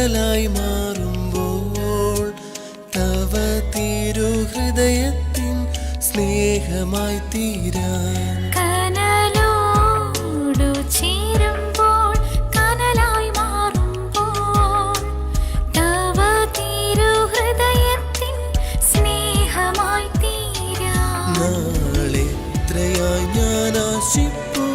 കടലായി മാറുമ്പോൾ തവ തിരുഹൃദയത്തിൻ സ്നേഹമായി തീരാൻ. കനലോടു സ്നേഹമായി തീരാൻ. നാളെ ഞാൻ ആശിപ്പോ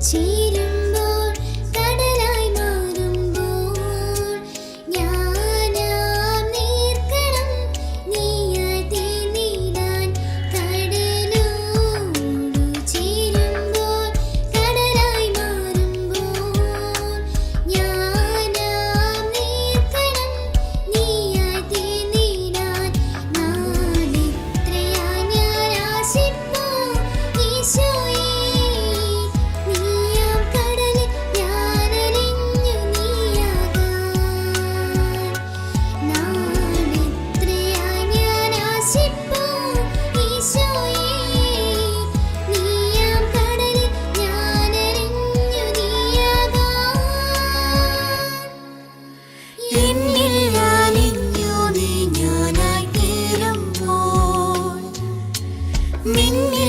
cheese. 明明